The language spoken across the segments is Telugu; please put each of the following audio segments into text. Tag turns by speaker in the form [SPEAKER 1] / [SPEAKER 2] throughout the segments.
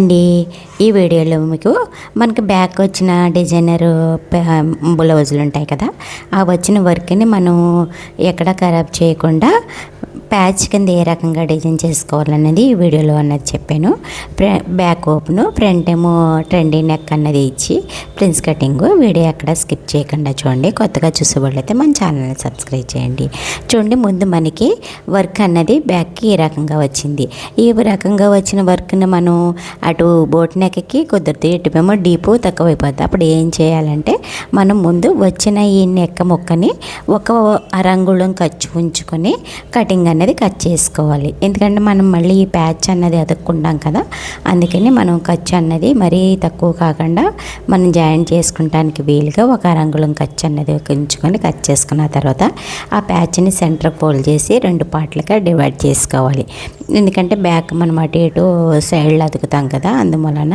[SPEAKER 1] అండి. ఈ వీడియోలో మీకు మనకి బ్యాక్ వచ్చిన డిజైనర్ బ్లౌజులు ఉంటాయి కదా. ఆ వచ్చిన వర్క్ని మనం ఎక్కడ ఖరాబ్ చేయకుండా ప్యాచ్ కింద ఏ రకంగా డిజైన్ చేసుకోవాలన్నది ఈ వీడియోలో అన్నది చెప్పాను. బ్యాక్ ఓపెన్ ఫ్రంట్ ఏమో ట్రెండీ నెక్ అన్నది ఇచ్చి ప్రిన్స్ కటింగ్ వీడియో ఎక్కడ స్కిప్ చేయకుండా చూడండి. కొత్తగా చూసేవాళ్ళైతే మన ఛానల్ని సబ్స్క్రైబ్ చేయండి. చూడండి ముందు మనకి వర్క్ అన్నది బ్యాక్కి ఈ రకంగా వచ్చింది. ఈ రకంగా వచ్చిన వర్క్ని మనం అటు బోట్ నెక్కి కుదిరితే ఇటుపేమో డీపు తక్కువైపోద్ది. అప్పుడు ఏం చేయాలంటే మనం ముందు వచ్చిన ఈ నెక్క ముక్కని ఒక అరంగుళం ఖర్చు ఉంచుకొని కటింగ్ అనేది అనేది కట్ చేసుకోవాలి. ఎందుకంటే మనం మళ్ళీ ఈ ప్యాచ్ అన్నది అతుక్కుంటాం కదా అందుకని మనం ఖర్చు అన్నది మరీ తక్కువ కాకుండా మనం జాయిన్ చేసుకుంటానికి వీలుగా ఒక అరంగుళం ఖర్చు అన్నది ఉంచుకొని కట్ చేసుకున్న తర్వాత ఆ ప్యాచ్ని సెంటర్ ఫోల్డ్ చేసి రెండు పార్ట్లుగా డివైడ్ చేసుకోవాలి. ఎందుకంటే బ్యాక్ మనం అటు ఇటు సైడ్లో అతుకుతాం కదా అందువలన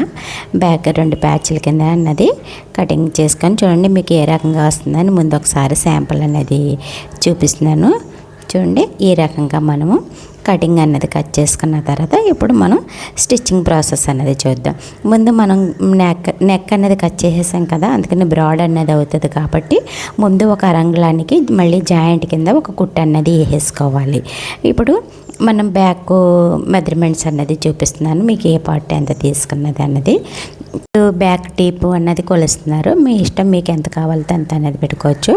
[SPEAKER 1] బ్యాక్ రెండు ప్యాచ్ల కింద అన్నది కటింగ్ చేసుకొని చూడండి మీకు ఏ రకంగా వస్తుందని ముందు ఒకసారి శాంపుల్ అనేది చూపిస్తున్నాను. చూడండి ఈ రకంగా మనము కటింగ్ అన్నది కట్ చేసుకున్న తర్వాత ఇప్పుడు మనం స్టిచ్చింగ్ ప్రాసెస్ అనేది చూద్దాం. ముందు మనం నెక్ నెక్ అనేది కట్ చేసేసాం కదా అందుకని బ్రాడ్ అన్నది అవుతుంది కాబట్టి ముందు ఒక రంగులానికి మళ్ళీ జాయింట్ కింద ఒక కుట్ట అన్నది వేసుకోవాలి ఇప్పుడు మనం బ్యాక్ మెజర్మెంట్స్ అన్నది చూపిస్తున్నాను మీకు ఏ పార్ట్ ఎంత తీసుకున్నది అన్నది. బ్యాక్ టీప్ అన్నది కొలుస్తున్నారు మీ ఇష్టం మీకు ఎంత కావాలితే అంత అనేది పెట్టుకోవచ్చు.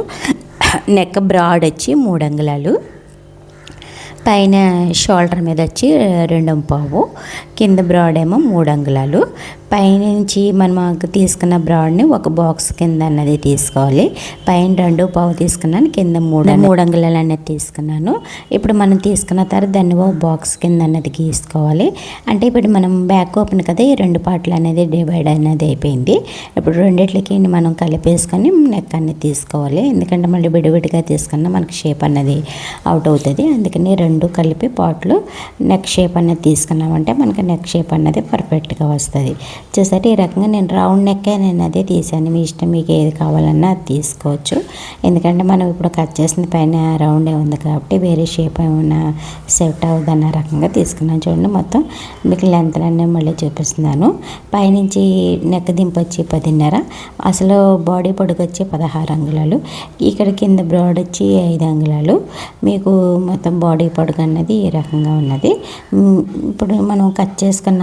[SPEAKER 1] నెక్ బ్రాడ్ వచ్చి మూడు అంగుళాలు. పైన షోల్డర్ మీద వచ్చి రెండు పావు కింద బ్రాడ్ ఏమో మూడు అంగుళాలు. పైనుంచి మనం తీసుకున్న బ్రాడ్ని ఒక బాక్స్ కింద అన్నది తీసుకోవాలి. పైన రెండు పావు తీసుకున్నాను కింద మూడు మూడు అంగుళాలు అనేది తీసుకున్నాను. ఇప్పుడు మనం తీసుకున్న తర్వాత దాన్ని ఒక బాక్స్ కింద అన్నది గీసుకోవాలి. అంటే ఇప్పుడు మనం బ్యాక్ ఓపెన్ కదా ఈ రెండు పార్ట్లు అనేది డివైడ్ అనేది అయిపోయింది. ఇప్పుడు రెండిట్లకి మనం కలిపేసుకొని నెక్ అనేది తీసుకోవాలి. ఎందుకంటే మళ్ళీ విడివిడిగా తీసుకున్నా మనకి షేప్ అన్నది అవుట్ అవుతుంది. అందుకని రెండు రెండు కలిపి పాట్లు నెక్ షేప్ అనేది తీసుకున్నామంటే మనకి నెక్ షేప్ అన్నది పర్ఫెక్ట్గా వస్తుంది. చూసారి ఈ రకంగా నేను రౌండ్ నెక్కే నేను అదే తీసాను. మీ ఇష్టం మీకు ఏది కావాలన్నా అది తీసుకోవచ్చు. ఎందుకంటే మనం ఇప్పుడు కట్ చేసిన పైన రౌండే ఉంది కాబట్టి వేరే షేప్ ఏమైనా సెట్ అవుదన్న రకంగా తీసుకున్నాను. చూడండి మొత్తం మీకు లెంత్ అన్నీ మళ్ళీ చూపిస్తున్నాను. పైనుంచి నెక్ దింపొచ్చి పదిన్నర. అసలు బాడీ పొడుగొచ్చి పదహారు అంగుళాలు. ఇక్కడ కింద బ్రాడ్ వచ్చి ఐదు అంగుళాలు. మీకు మొత్తం బాడీ పొడుగు అన్నది ఈ రకంగా ఉన్నది. ఇప్పుడు మనం కట్ చేసుకున్న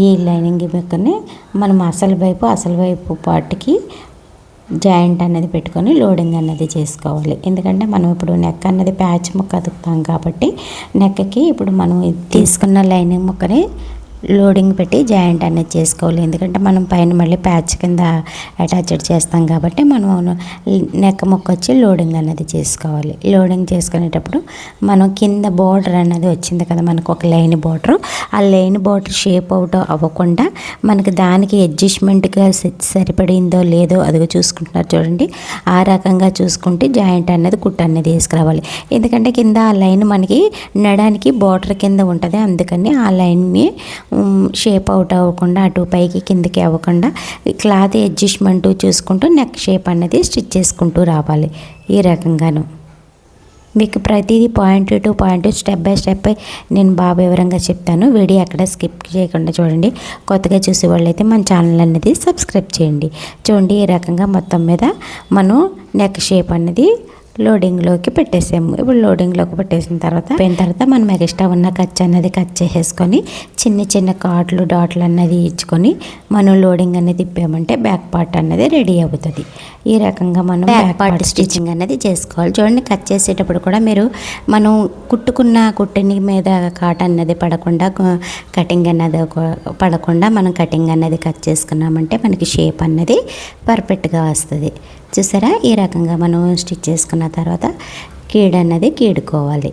[SPEAKER 1] ఈ లైనింగ్ మొక్కని మనం అసలు వైపు అసలు వైపు పార్ట్కి జాయింట్ అనేది పెట్టుకొని లోడింగ్ అనేది చేసుకోవాలి. ఎందుకంటే మనం ఇప్పుడు నెక్ అన్నది ప్యాచ్ ముక్క అతుకుతాం కాబట్టి నెక్కి ఇప్పుడు మనం తీసుకున్న లైనింగ్ ముక్కని లోడింగ్ పెట్టి జాయింట్ అనేది చేసుకోవాలి. ఎందుకంటే మనం పైన మళ్ళీ ప్యాచ్ కింద అటాచ్డ్ చేస్తాం కాబట్టి మనం నెక్క ముక్క వచ్చి లోడింగ్ అనేది చేసుకోవాలి. లోడింగ్ చేసుకునేటప్పుడు మనం కింద బోర్డర్ అన్నది వచ్చింది కదా మనకు ఒక లైన్ బోర్డర్. ఆ లైన్ బోర్డర్ షేప్ అవుట్ అవ్వకుండా మనకి దానికి అడ్జస్ట్మెంట్గా సరిపడిందో లేదో అదిగో చూసుకుంటున్నారు చూడండి. ఆ రకంగా చూసుకుంటే జాయింట్ అనేది కుట్ట అనేది వేసుకురావాలి. ఎందుకంటే కింద ఆ లైన్ మనకి నడానికి బోర్డర్ కింద ఉంటుంది. అందుకని ఆ లైన్ని షేప్ అవుట్ అవ్వకుండా అటు పైకి కిందకి అవ్వకుండా క్లాత్ అడ్జస్ట్మెంట్ చూసుకుంటూ నెక్ షేప్ అన్నది స్టిచ్ చేసుకుంటూ రావాలి ఈ రకంగాను. మీకు ప్రతిదీ point to point step by step నేను బాగా వివరంగా చెప్తాను. వీడియో ఎక్కడ స్కిప్ చేయకుండా చూడండి. కొత్తగా చూసే వాళ్ళైతే మన ఛానల్ అనేది సబ్స్క్రైబ్ చేయండి. చూడండి ఈ రకంగా మొత్తం మీద మనం నెక్ షేప్ అనేది లోడింగ్లోకి పెట్టేసాము. ఇప్పుడు లోడింగ్లోకి పెట్టేసిన తర్వాత పోయిన తర్వాత మనం ఎక్స్ట్రా ఉన్న ఖర్చు అన్నది కట్ చేసేసుకొని చిన్న చిన్న కాట్లు డాట్లు అన్నది ఇచ్చుకొని మనం లోడింగ్ అనేది తిప్పామంటే బ్యాక్ పార్ట్ అన్నది రెడీ అవుతుంది. ఈ రకంగా మనం బ్యాక్ పార్ట్ స్టిచ్చింగ్ అనేది చేసుకోవాలి. చూడండి కట్ చేసేటప్పుడు కూడా మీరు మనం కుట్టుకున్న కుట్టిని మీద కాట అన్నది పడకుండా కటింగ్ అన్నది పడకుండా మనం కటింగ్ అన్నది కట్ చేసుకున్నామంటే మనకి షేప్ అన్నది పర్ఫెక్ట్గా వస్తుంది. చూసారా? ఈ రకంగా మనం స్టిచ్ చేసుకున్న తర్వాత కీడు అన్నది కీడుకోవాలి.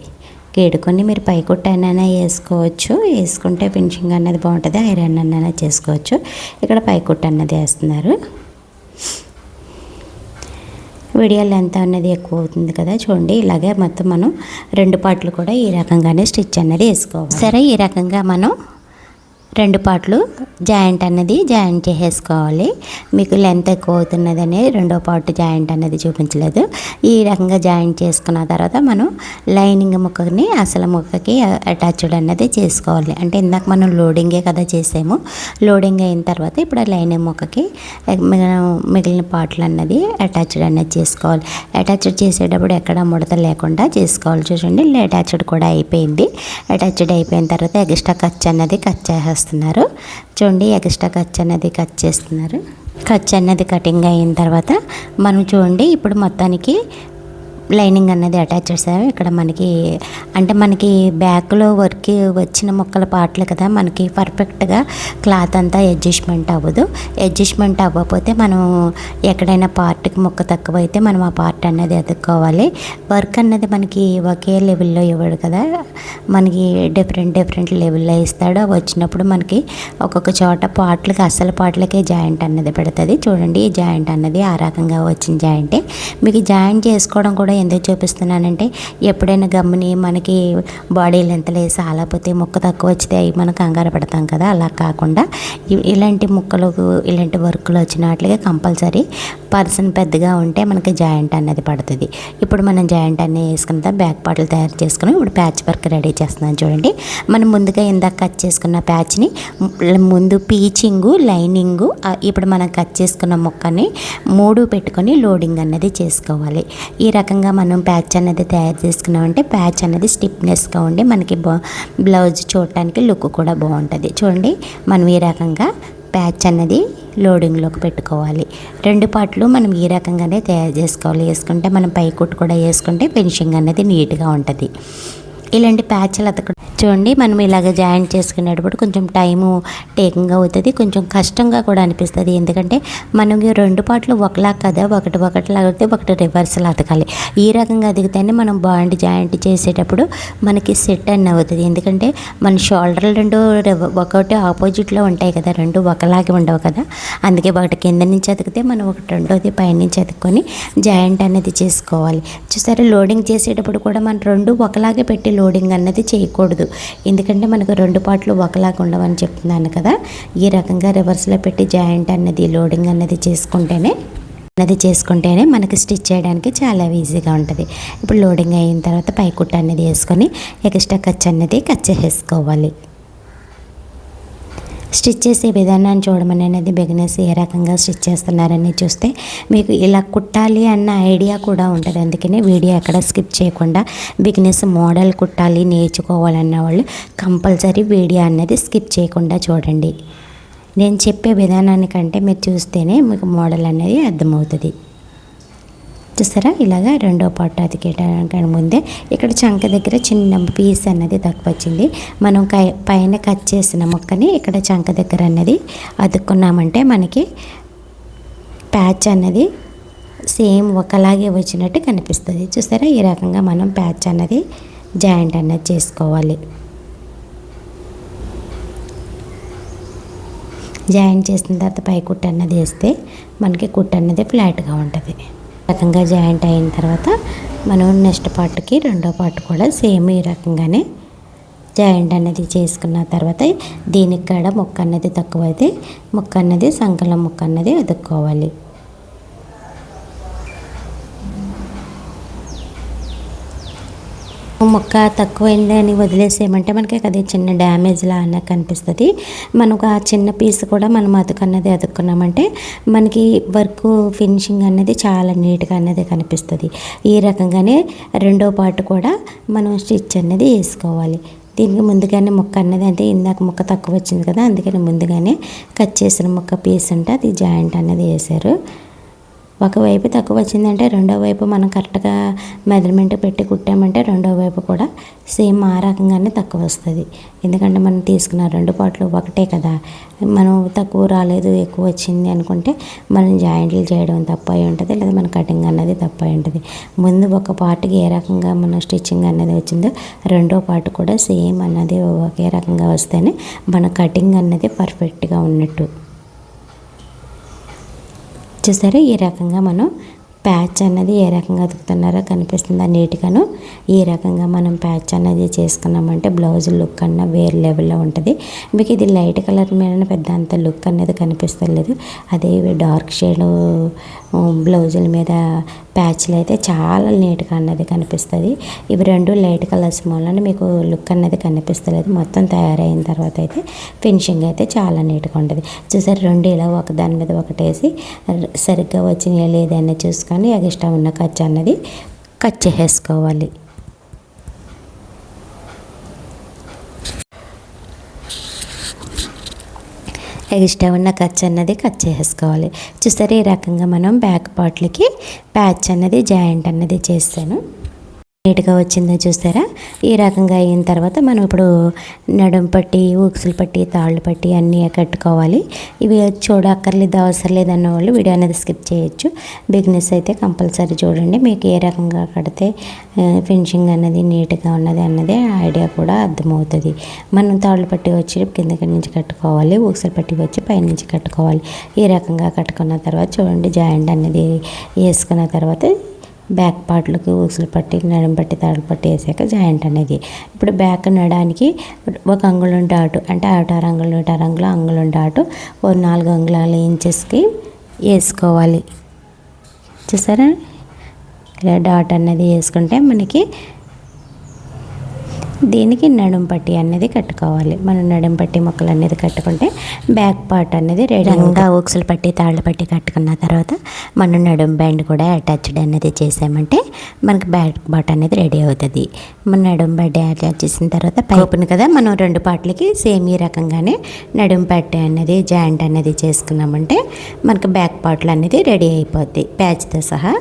[SPEAKER 1] కీడుకొని మీరు పై కుట్టైనా వేసుకోవచ్చు. వేసుకుంటే ఫినిషింగ్ అన్నది బాగుంటుంది. ఐరన్ అన్నైనా చేసుకోవచ్చు. ఇక్కడ పైకుట్టు అన్నది వేస్తున్నారు. వీడియో లెంత్ అన్నది ఎక్కువ అవుతుంది కదా చూడండి. ఇలాగే మొత్తం మనం రెండు పార్ట్లు కూడా ఈ రకంగానే స్టిచ్ అన్నది వేసుకోవాలి. సరే ఈ రకంగా మనం రెండు పార్ట్లు జాయింట్ అన్నది జాయింట్ చేసేసుకోవాలి. మీకు లెంత్ ఎక్కువ అవుతున్నదని రెండో పార్ట్ జాయింట్ అనేది చూపించలేదు. ఈ రకంగా జాయింట్ చేసుకున్న తర్వాత మనం లైనింగ్ ముక్కని అసలు ముక్కకి అటాచ్డ్ అన్నది చేసుకోవాలి. అంటే ఇందాక మనం లోడింగే కదా చేసాము. లోడింగ్ అయిన తర్వాత ఇప్పుడు లైనింగ్ ముక్కకి మిగిలిన మిగిలిన పార్ట్లు అన్నది అటాచ్డ్ అనేది చేసుకోవాలి. అటాచ్డ్ చేసేటప్పుడు ఎక్కడ ముడత లేకుండా చేసుకోవాలి. చూడండి అటాచ్డ్ కూడా అయిపోయింది. అటాచ్డ్ అయిపోయిన తర్వాత ఎక్స్ట్రా ఖర్చు అన్నది కట్ చేస్తున్నారు. చూడండి ఎక్స్ట్రా ఖర్చు అనేది కట్ చేస్తున్నారు. ఖర్చు అనేది కటింగ్ అయిన తర్వాత మనం చూడండి ఇప్పుడు మొత్తానికి లైనింగ్ అన్నది అటాచ్ చేసాము ఇక్కడ మనకి అంటే మనకి బ్యాక్లో వర్క్ వచ్చిన మొక్కల పాటలు కదా మనకి పర్ఫెక్ట్గా క్లాత్ అంతా అడ్జస్ట్మెంట్ అవ్వదు. అడ్జస్ట్మెంట్ అవ్వకపోతే మనం ఎక్కడైనా పార్ట్కి మొక్క తక్కువ అయితే మనం ఆ పార్ట్ అన్నది ఎదుర్కోవాలి వర్క్ అన్నది మనకి ఒకే లెవెల్లో ఇవ్వడు కదా మనకి డిఫరెంట్ డిఫరెంట్ లెవెల్లో ఇస్తాడు. అవి వచ్చినప్పుడు మనకి ఒక్కొక్క చోట పాటలకి అసలు పాటలకే జాయింట్ అన్నది పెడుతుంది. చూడండి ఈ జాయింట్ అన్నది ఆ రకంగా వచ్చిన జాయింటే మీకు జాయింట్ చేసుకోవడం కూడా ఎందుకు చూపిస్తున్నానంటే ఎప్పుడైనా గమ్ముని మనకి బాడీ లెంత్ లేసి ఆలపోతే ముక్క తక్కువ వచ్చితే అవి మనం కంగారు పడతాం కదా. అలా కాకుండా ఇలాంటి ముక్కలు ఇలాంటి వర్క్లు వచ్చినట్లుగా కంపల్సరీ పర్సన్ పెద్దగా ఉంటే మనకి జాయింట్ అనేది పడుతుంది. ఇప్పుడు మనం జాయింట్ అనేది వేసుకున్న తర్వాత బ్యాక్ పాటలు తయారు చేసుకుని ఇప్పుడు ప్యాచ్ వర్క్ రెడీ చేస్తున్నాం చూడండి. మనం ముందుగా ఇందాక కట్ చేసుకున్న ప్యాచ్ని ముందు పీచింగు లైనింగు ఇప్పుడు మనం కట్ చేసుకున్న ముక్కని మూడు పెట్టుకొని లోడింగ్ అనేది చేసుకోవాలి. ఈ రకంగా మనం ప్యాచ్ అనేది తయారు చేసుకున్నామంటే ప్యాచ్ అనేది స్టిఫ్నెస్గా ఉండి మనకి బ్లౌజ్ చూడటానికి లుక్ కూడా బాగుంటుంది. చూడండి మనం ఈ రకంగా ప్యాచ్ అన్నది లోడింగ్లోకి పెట్టుకోవాలి. రెండు పాటలు మనం ఈ రకంగానే తయారు చేసుకోవాలి. వేసుకుంటే మనం పైకుట్టు కూడా వేసుకుంటే ఫినిషింగ్ అనేది నీట్గా ఉంటుంది. ఇలాంటి ప్యాచ్లు అతక చూడండి మనం ఇలాగ జాయింట్ చేసుకునేటప్పుడు కొంచెం టైము టేకింగ్ అవుతుంది కొంచెం కష్టంగా కూడా అనిపిస్తుంది. ఎందుకంటే మనం రెండు పాటలు ఒకలా కదా ఒకటి ఒకటి లాగితే ఒకటి రివర్సల్ అతకాలి ఈ రకంగా అదిగితేనే మనం బాండ్ జాయింట్ చేసేటప్పుడు మనకి సెట్ అని అవుతుంది. ఎందుకంటే మన షోల్డర్లు రెండు ఒకటి ఆపోజిట్లో ఉంటాయి కదా రెండు ఒకలాగే ఉండవు కదా. అందుకే ఒకటి కింద నుంచి అతికితే మనం ఒకటి రెండోది పైనుంచి అతుక్కొని జాయింట్ అనేది చేసుకోవాలి. చూసారా లోడింగ్ చేసేటప్పుడు కూడా మనం రెండు ఒకలాగే పెట్టి లోడింగ్ అన్నది చేయకూడదు. ఎందుకంటే మనకు రెండు పాటలు ఒకలాగా ఉండవని చెప్తున్నాను కదా. ఈ రకంగా రివర్స్లో పెట్టి జాయింట్ అన్నది లోడింగ్ అన్నది చేసుకుంటేనే అన్నది చేసుకుంటేనే మనకి స్టిచ్ చేయడానికి చాలా ఈజీగా ఉంటుంది. ఇప్పుడు లోడింగ్ అయిన తర్వాత పైకుట్ట అనేది వేసుకొని ఎక్స్ట్రా ఖర్చు అన్నది కట్ చేసుకోవాలి స్టిచ్ చేసే విధానాన్ని చూడమని అనేది బిగినర్స్ ఏ రకంగా స్టిచ్ చేస్తున్నారని చూస్తే మీకు ఇలా కుట్టాలి అన్న ఐడియా కూడా ఉంటుంది. అందుకనే వీడియో ఎక్కడ స్కిప్ చేయకుండా బిగినర్స్ మోడల్ కుట్టాలి నేర్చుకోవాలన్న వాళ్ళు కంపల్సరీ వీడియో అనేది స్కిప్ చేయకుండా చూడండి. నేను చెప్పే విధానానికంటే మీరు చూస్తేనే మీకు మోడల్ అనేది అర్థమవుతుంది. చూసారా ఇలాగా రెండో పార్ట్ అతికేయడానికి ముందే ఇక్కడ చంక దగ్గర చిన్న పీస్ అన్నది తక్కువ వచ్చింది మనం కై పైన కట్ చేసిన మొక్కని ఇక్కడ చంక దగ్గర అన్నది అతుక్కున్నామంటే మనకి ప్యాచ్ అన్నది సేమ్ ఒకలాగే వచ్చినట్టు కనిపిస్తుంది. చూసారా ఈ రకంగా మనం ప్యాచ్ అన్నది జాయింట్ అన్నది చేసుకోవాలి. జాయింట్ చేసిన తర్వాత పై కుట్టు అన్నది వేస్తే మనకి కుట్టు అన్నది ఫ్లాట్గా ఉంటుంది. రకంగా జాయింట్ అయిన తర్వాత మనం నెక్స్ట్ పార్ట్కి రెండో పార్ట్ కూడా సేమ్ ఈ రకంగానే జాయింట్ అనేది చేసుకున్న తర్వాత దీనికి కూడా ముక్క అన్నది తక్కువ అయితే ముక్క అన్నది సంకలం ముక్క అన్నది వెతుక్కోవాలి. మొక్క తక్కువైంది అని వదిలేసేయమంటే మనకి అది చిన్న డ్యామేజ్లా అన్న కనిపిస్తుంది. మనకు ఆ చిన్న పీస్ కూడా మనం అతుకన్నది అతుక్కున్నామంటే మనకి వర్క్ ఫినిషింగ్ అనేది చాలా నీట్గా అన్నది కనిపిస్తుంది. ఈ రకంగానే రెండో పార్ట్ కూడా మనం స్టిచ్ అనేది వేసుకోవాలి. దీనికి ముందుగానే ముక్క అన్నది అంటే ఇందాక ముక్క తక్కువ వచ్చింది కదా అందుకని ముందుగానే కట్ చేసిన ముక్క పీస్ ఉంటే అది జాయింట్ అన్నది వేశారు. ఒకవైపు తక్కువ వచ్చిందంటే రెండో వైపు మనం కరెక్ట్గా మెజర్మెంట్ పెట్టి కుట్టామంటే రెండో వైపు కూడా సేమ్ ఆ రకంగానే తక్కువ వస్తుంది. ఎందుకంటే మనం తీసుకున్న రెండు పాటలు ఒకటే కదా. మనం తక్కువ రాలేదు ఎక్కువ వచ్చింది అనుకుంటే మనం జాయింట్లు చేయడం తప్పు అయి ఉంటుంది లేదా మన కటింగ్ అన్నది తప్పు అయి ఉంటుంది. ముందు ఒక పార్ట్కి ఏ రకంగా మన స్టిచ్చింగ్ అన్నది వచ్చిందో రెండో పార్ట్ కూడా సేమ్ అన్నది ఒకే రకంగా వస్తేనే మన కటింగ్ అన్నది పర్ఫెక్ట్గా ఉన్నట్టు. చూసారా? ఈ రకంగా మనం ప్యాచ్ అన్నది ఏ రకంగా అతుకుతున్నారో కనిపిస్తుందా నీట్గాను ఈ రకంగా మనం ప్యాచ్ అన్నది చేసుకున్నామంటే బ్లౌజ్ లుక్ అన్న వేరే లెవెల్లో ఉంటుంది. మీకు ఇది లైట్ కలర్ మీద పెద్ద అంత లుక్ అనేది కనిపిస్తలేదు. అదే డార్క్ షేడ్ బ్లౌజుల మీద ప్యాచ్లు అయితే చాలా నీట్గా అన్నది కనిపిస్తుంది. ఇవి రెండు లైట్ కలర్స్ మూలన మీకు లుక్ అన్నది కనిపిస్తలేదు. మొత్తం తయారైన తర్వాత అయితే ఫినిషింగ్ అయితే చాలా నీట్గా ఉంటుంది. చూసారు రెండు ఇలా ఒక దాని మీద ఒకటేసి సరిగ్గా వచ్చినాయా లేదని చూసుకొని ఎక్స్ట్రా ఉన్న ఖర్చు అన్నది కట్ చేసేసుకోవాలి. ఎక్స్ట్రా ఉన్న ఖర్చు అన్నది కట్ చేసుకోవాలి. చూసారా ఈ రకంగా మనం బ్యాక్ పార్ట్లకి ప్యాచ్ అన్నది జాయింట్ అన్నది చేస్తాను. నీట్గా వచ్చిందో చూసారా ఈ రకంగా అయిన తర్వాత మనం ఇప్పుడు నడుం పట్టి ఊక్సులు పట్టి తాళ్ళు పట్టి అన్నీ కట్టుకోవాలి. ఇవి చూడక్కర్లేదు అవసరం లేదన్న వాళ్ళు వీడియో అనేది స్కిప్ చేయొచ్చు. బిగినెస్ అయితే కంపల్సరీ చూడండి. మీకు ఏ రకంగా కడితే ఫినిషింగ్ అనేది నీట్గా ఉన్నది అన్నది ఐడియా కూడా అర్థమవుతుంది. మనం తాళ్ళు పట్టి వచ్చి కిందకి నుంచి కట్టుకోవాలి ఊక్సులు పట్టి వచ్చి పైనుంచి కట్టుకోవాలి. ఈ రకంగా కట్టుకున్న తర్వాత చూడండి జాయింట్ అనేది వేసుకున్న తర్వాత బ్యాక్ పార్ట్లకి ఊసులు పట్టి నడుం పట్టి తాడు పట్టి వేసాక జాయింట్ అనేది. ఇప్పుడు బ్యాక్ నడానికి ఒక అంగుళం డాటు అంటే ఆటారు అంగుళం ఇటారు అంగుళం అంగుళం డాటు ఓ నాలుగు అంగుళాల ఇంచెస్కి వేసుకోవాలి. చూసారా? ఇలా డాట్ అనేది వేసుకుంటే మనకి దీనికి నడుం పట్టి అనేది కట్టుకోవాలి. మనం నడుం పట్టి మొక్కలు అనేది కట్టుకుంటే బ్యాక్ పార్ట్ అనేది రెడీగా ఊక్సులు పట్టి తాళ్ళు పట్టి కట్టుకున్న తర్వాత మనం నడుం బ్యాండ్ కూడా అటాచ్డ్ అనేది చేసామంటే మనకి బ్యాక్ పార్ట్ అనేది రెడీ అవుతుంది. మన నడుం బ్యాండ్ అటాచ్ చేసిన తర్వాత పైపుని కదా? మనం రెండు పార్ట్లకి సేమ్ ఈ రకంగానే నడుం పట్టి అనేది జాయింట్ అనేది చేసుకున్నామంటే మనకి బ్యాక్ పార్ట్లు అనేది రెడీ అయిపోద్ది. ప్యాచ్తో సహా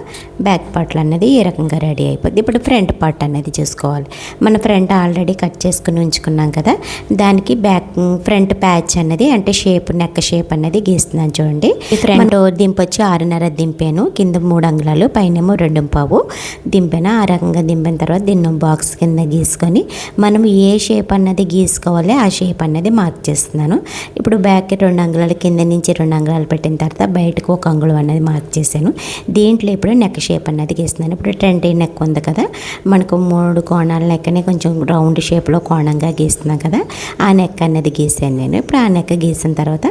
[SPEAKER 1] బ్యాక్ పార్ట్లు అనేది ఈ రకంగా రెడీ అయిపోద్ది. ఇప్పుడు ఫ్రంట్ పార్ట్ అనేది చూసుకోవాలి. మన ఫ్రంట్ ఆల్రెడీ కట్ చేసుకుని ఉంచుకున్నాం కదా. దానికి బ్యాక్ ఫ్రంట్ ప్యాచ్ అన్నది అంటే షేప్ నెక్ షేప్ అనేది గీస్తున్నాను చూడండి. ఫ్రంట్ దింపు వచ్చి ఆరున్నర దింపాను. కింద మూడు అంగుళాలు పైనేమో రెండు పావు. దింపాను ఆ రకంగా దింపిన తర్వాత దీన్ని బాక్స్ కింద గీసుకొని మనం ఏ షేప్ అన్నది గీసుకోవాలి ఆ షేప్ అన్నది మార్క్ చేస్తున్నాను. ఇప్పుడు బ్యాక్ రెండు అంగుళాలు కింద నుంచి రెండు అంగుళాలు పెట్టిన తర్వాత బయటకు ఒక అంగుళం అనేది మార్క్ చేశాను. దీంట్లో ఇప్పుడు నెక్ షేప్ అన్నది గీస్తున్నాను. ఇప్పుడు ట్వంటీ నెక్ ఉంది కదా. మనకు మూడు కోణాల నెక్కని కొంచెం రౌండ్ షేప్లో కోణంగా గీస్తున్నాం కదా ఆ నెక్ అనేది గీసాను నేను. ఇప్పుడు ఆ నెక్ గీసిన తర్వాత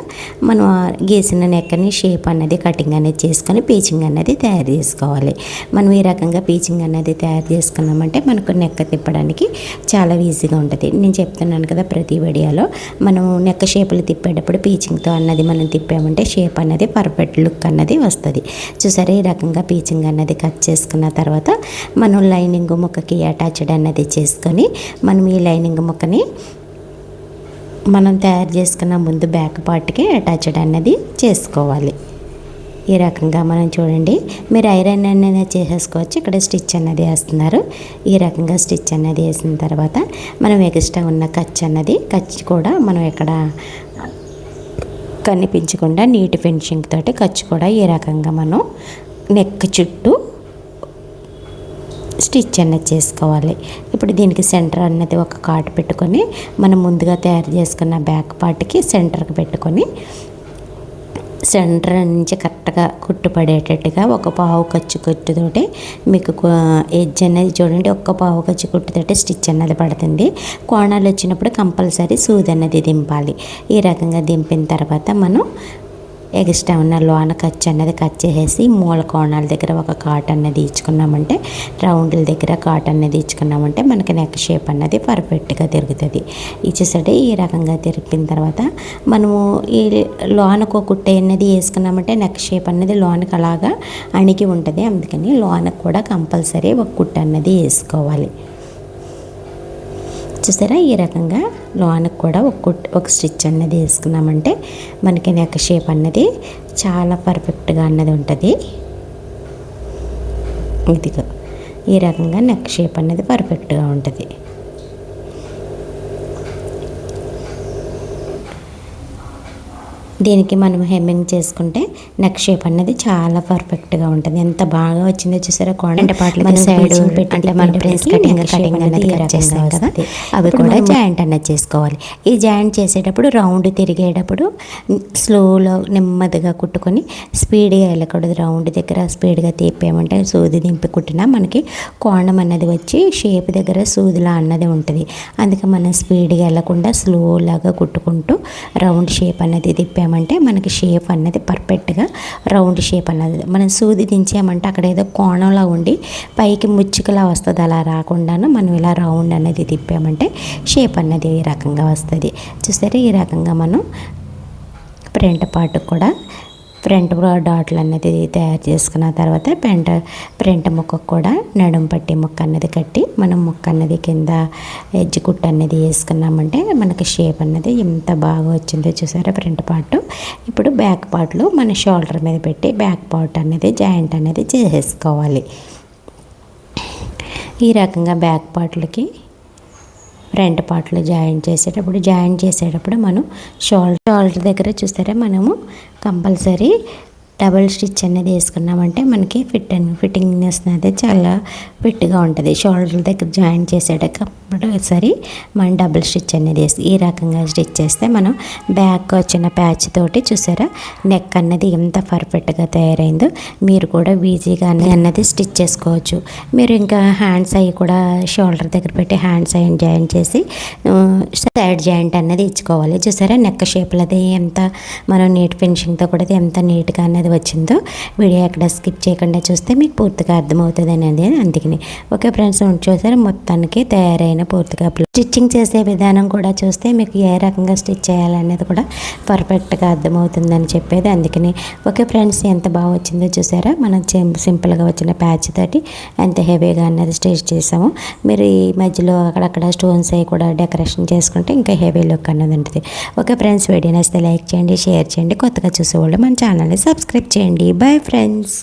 [SPEAKER 1] మనం గీసిన నెక్కని షేప్ అన్నది కటింగ్ అనేది చేసుకొని పీచింగ్ అనేది తయారు చేసుకోవాలి. మనం ఈ రకంగా పీచింగ్ అనేది తయారు చేసుకున్నామంటే మనకు నెక్క తిప్పడానికి చాలా ఈజీగా ఉంటుంది. నేను చెప్తున్నాను కదా ప్రతి వీడియోలో మనం నెక్క షేపులు తిప్పేటప్పుడు పీచింగ్తో అన్నది మనం తిప్పామంటే షేప్ అన్నది పర్ఫెక్ట్ లుక్ అన్నది వస్తుంది. చూసారా ఈ రకంగా పీచింగ్ అన్నది కట్ చేసుకున్న తర్వాత మనం లైనింగ్ ముక్కకి అటాచ్డ్ అన్నది చేసుకొని మనం ఈ లైనింగ్ ముక్కని మనం తయారు చేసుకున్న ముందు బ్యాక్ పార్ట్కి అటాచ్డ్ అనేది చేసుకోవాలి. ఈ రకంగా మనం చూడండి మీరు ఐరన్ అనేది చేసేసుకోవచ్చు. ఇక్కడ స్టిచ్ అన్నది వేస్తున్నారు. ఈ రకంగా స్టిచ్ అన్నది వేసిన తర్వాత మనం ఎక్స్ట్రా ఉన్న ఖర్చు అన్నది ఖర్చు కూడా మనం ఇక్కడ కనిపించకుండా నీట్ ఫినిషింగ్ తోటి ఖర్చు కూడా ఈ రకంగా మనం నెక్ చుట్టూ స్టిచ్ అన్నది చేసుకోవాలి. ఇప్పుడు దీనికి సెంటర్ అన్నది ఒక కార్డ్ పెట్టుకొని మనం ముందుగా తయారు చేసుకున్న బ్యాక్ పార్ట్కి సెంటర్కి పెట్టుకొని సెంటర్ నుంచి కరెక్ట్గా కుట్టు పడేటట్టుగా ఒక పావు ఖర్చు కుట్టుతోటి మీకు ఎడ్జ్ అనేది చూడండి ఒక్క పావు ఖర్చు కుట్టుతోటి స్టిచ్ అన్నది పడుతుంది. కోణాలు వచ్చినప్పుడు కంపల్సరీ సూది అన్నది దింపాలి. ఈ రకంగా దింపిన తర్వాత మనం ఎక్స్ట్రా ఉన్న లోన ఖర్చు అన్నది కట్ చేసేసి మూల కోణాల దగ్గర ఒక కాట్ అన్నది ఇచ్చుకున్నామంటే రౌండ్ల దగ్గర కాట్ అన్నది ఇచ్చుకున్నామంటే మనకి నెక్ షేప్ అన్నది పర్ఫెక్ట్గా తిరుగుతుంది. ఇచ్చేసరికి ఈ రకంగా తిరిపిన తర్వాత మనము ఈ లోనకు కుట్ట అన్నది వేసుకున్నామంటే నెక్ షేప్ అన్నది లోనకి అలాగా అణిగి ఉంటుంది. అందుకని లోనకు కూడా కంపల్సరీ ఒక కుట్ట అన్నది వేసుకోవాలి. చూసారా? ఈ రకంగా లోనకు కూడా ఒక ఒక స్టిచ్ అన్నది వేసుకున్నామంటే మనకి నెక్ షేప్ అన్నది చాలా పర్ఫెక్ట్గా అన్నది ఉంటుంది. ఇదిగో ఈ రకంగా నెక్ షేప్ అన్నది పర్ఫెక్ట్గా ఉంటుంది. దీనికి మనం హెమ్మింగ్ చేసుకుంటే నెక్ షేప్ అనేది చాలా పర్ఫెక్ట్గా ఉంటుంది. ఎంత బాగా వచ్చిందో చూసారా కోణ?
[SPEAKER 2] అంటే పాటలకి
[SPEAKER 1] మనం సైడ్ పెట్టి
[SPEAKER 2] అంటే
[SPEAKER 1] మన ప్రిన్స్ కటింగ్ కటింగ్ అనేది చేస్తాం కదా. అవి కూడా జాయింట్ అనేది చేసుకోవాలి. ఈ జాయింట్ చేసేటప్పుడు రౌండ్ తిరిగేటప్పుడు స్లోలో నెమ్మదిగా కుట్టుకొని స్పీడ్గా వెళ్ళకూడదు. రౌండ్ దగ్గర స్పీడ్గా తీపేయమంటే సూది దింపి కుట్టినా మనకి కోణం అన్నది వచ్చి షేప్ దగ్గర సూదిలా అన్నది ఉంటుంది. అందుకే మనం స్పీడ్గా వెళ్ళకుండా స్లోలాగా కుట్టుకుంటూ రౌండ్ షేప్ అనేది దించామంటే మనకి షేప్ అన్నది పర్ఫెక్ట్గా రౌండ్ షేప్ అన్నది. మనం సూది దించామంటే అక్కడ ఏదో కోణంలా ఉండి పైకి ముచ్చుకలా వస్తుంది. అలా రాకుండాను మనం ఇలా రౌండ్ అనేది తిప్పామంటే షేప్ అన్నది ఈ రకంగా వస్తుంది. చూసారా? ఈ రకంగా మనం ఫ్రంట్ పార్ట్ కూడా ఫ్రంట్ డాట్లు అనేది తయారు చేసుకున్న తర్వాత పెంట ఫ్రంట్ ముక్కకు కూడా నడుం పట్టి ముక్క అన్నది కట్టి మనం ముక్క అన్నది కింద ఎడ్జ్ కుట్టు అనేది వేసుకున్నామంటే మనకి షేప్ అన్నది ఎంత బాగా వచ్చిందో చూసారా ఫ్రంట్ పార్ట్. ఇప్పుడు బ్యాక్ పార్ట్లో మన షోల్డర్ మీద పెట్టి బ్యాక్ పార్ట్ అనేది జాయింట్ అనేది చేసేసుకోవాలి. ఈ రకంగా బ్యాక్ పార్ట్లకి ఫ్రంట్ పార్ట్లో జాయిన్ చేసేటప్పుడు జాయిన్ చేసేటప్పుడు మనం షోల్డర్ షోల్డర్ దగ్గర చూస్తారా? మనము కంపల్సరీ డబల్ స్టిచ్ అనేది వేసుకున్నామంటే మనకి ఫిట్ అండ్ ఫిట్టింగ్నెస్ అనేది చాలా ఫిట్గా ఉంటుంది. షోల్డర్ దగ్గర జాయింట్ చేసేటప్పుడు సరి మనం డబుల్ స్టిచ్ అనేది వేసి ఈ రకంగా స్టిచ్ చేస్తే మనం బ్యాక్ వచ్చిన ప్యాచ్ తోటి చూసారా? నెక్ అన్నది ఎంత పర్ఫెక్ట్గా తయారైందో. మీరు కూడా ఈజీగా అన్నది స్టిచ్ చేసుకోవచ్చు. మీరు ఇంకా హ్యాండ్స్ అవి కూడా షోల్డర్ దగ్గర పెట్టి హ్యాండ్స్ అవి జాయిన్ చేసి సైడ్ జాయింట్ అన్నది ఇచ్చుకోవాలి. చూసారా? నెక్ షేప్లో అది ఎంత మనం నీట్ ఫినిషింగ్తో కూడా అది ఎంత నీట్గా అన్నది వచ్చిందో వీడియో ఎక్కడ స్కిప్ చేయకుండా చూస్తే మీకు పూర్తిగా అర్థమవుతుంది అనేది అందుకని. ఓకే ఫ్రెండ్స్ చూసారా? మొత్తానికి తయారైన పూర్తిగా స్టిచ్చింగ్ చేసే విధానం కూడా చూస్తే మీకు ఏ రకంగా స్టిచ్ చేయాలనేది కూడా పర్ఫెక్ట్గా అర్థమవుతుందని చెప్పేది. అందుకని ఓకే ఫ్రెండ్స్ ఎంత బాగా వచ్చిందో చూసారా? మనం సింపుల్గా వచ్చిన ప్యాచ్ తోటి ఎంత హెవీగా అన్నది స్టిచ్ చేసాము. మీరు ఈ మధ్యలో అక్కడక్కడ స్టోన్స్ అవి కూడా డెకరేషన్ చేసుకుంటే ఇంకా హెవీ లుక్ అన్నది ఉంటుంది. ఓకే ఫ్రెండ్స్ వీడియో నచ్చితే లైక్ చేయండి షేర్ చేయండి. కొత్తగా చూసేవాళ్ళు మన ఛానల్ని సబ్స్క్రైబ్ చేయండి. Bye friends.